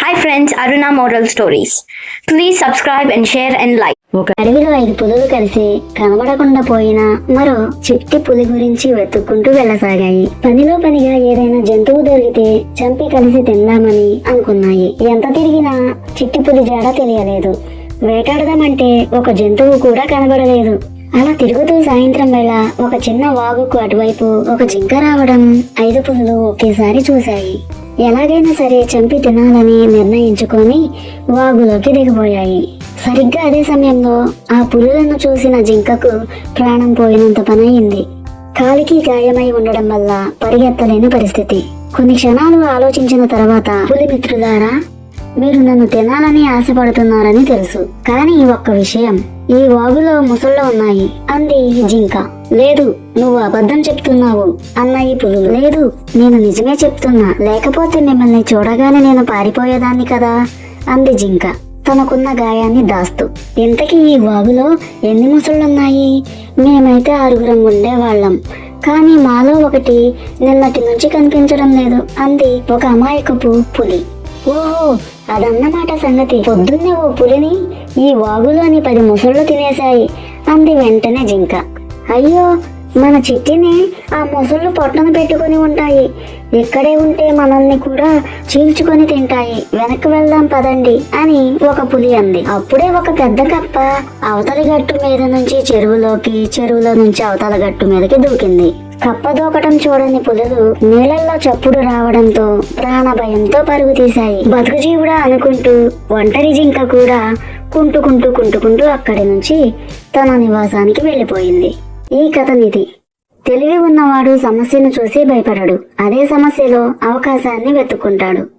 Hi friends Aruna moral stories please subscribe and share and like ఒక అడవిలో ఐదు పులులు కలిసి కనబడకుండా పోయిన మరో చిట్టి పులి గురించి వెతుక్కుంటూ వెళ్ళసాగాయి. పనిలో పనిగా ఏదైనా జంతువు దొరికితే చంపి కలిసి తిందామని అనుకున్నాయి. ఎంత తిరిగినా చిట్టి పులి జాడ తెలియలేదు. వేటాడదామంటే ఒక జంతువు కూడా కనబడలేదు. అలా తిరుగుతూ సాయంత్రం వేళ ఒక చిన్న వాగుకు అటువైపు ఒక జింక రావడం ఐదు పులులు ఒకేసారి చూశాయి. ఎలాగైనా సరే చంపి తినాలని నిర్ణయించుకొని వాగులోకి దిగిపోయాయి. సరిగ్గా అదే సమయంలో ఆ పులులను చూసిన జింకకు ప్రాణం పోయినంత పనయింది. కాలికి గాయమై ఉండడం వల్ల పరిగెత్తలేని పరిస్థితి. కొన్ని క్షణాలు ఆలోచించిన తర్వాత పులి మిత్రులారా మీరు నన్ను తినాలని ఆశపడుతున్నారని తెలుసు. కానీ ఒక్క విషయం ఈ వాగులో ముసళ్ళు ఉన్నాయి అంది జింక. లేదు నువ్వు అబద్ధం చెప్తున్నావు అన్నాయి పులులు. లేదు నేను నిజమే చెప్తున్నా లేకపోతే మిమ్మల్ని చూడగానే నేను పారిపోయేదాన్ని కదా అంది జింక. తనకున్న గాయాన్ని దాస్తూ. ఇంతకీ ఈ వాగులో ఎన్ని ముసళ్ళున్నాయి? మేమైతే ఆరుగురం ఉండేవాళ్ళం. కానీ మాలో ఒకటి నిన్నటి నుంచి కనిపించడం లేదు అంది ఒక అమాయకపు పులి. ఓహో అదన్నమాట సంగతి. పొద్దున్నే ఓ పులిని ఈ వాగులోని పది ముసళ్ళు తినేశాయి. అంది వెంటనే జింక. అయ్యో మన చిట్టిని ఆ ముసళ్ళు పొట్టను పెట్టుకొని ఉంటాయి. ఇక్కడే ఉంటే మనల్ని కూడా చీల్చుకొని తింటాయి. వెనక్కి వెళ్దాం పదండి అని ఒక పులి అంది. అప్పుడే ఒక పెద్ద కప్ప అవతలి గట్టు మీద నుంచి చెరువులోకి చెరువులో నుంచి అవతల గట్టు మీదకి దూకింది. కప్పదోకటం చూడని పులులు నీళ్ళల్లో చప్పుడు రావడంతో ప్రాణ భయంతో పరుగు తీశాయి అనుకుంటూ ఒంటరి జింక కూడా కుంటుకుంటూ కుంటుకుంటూ అక్కడి నుంచి తన నివాసానికి వెళ్ళిపోయింది. ఈ కథ నిధి తెలివి ఉన్నవాడు సమస్యను చూసి భయపడడు. అదే సమస్యలో అవకాశాన్ని వెతుక్కుంటాడు.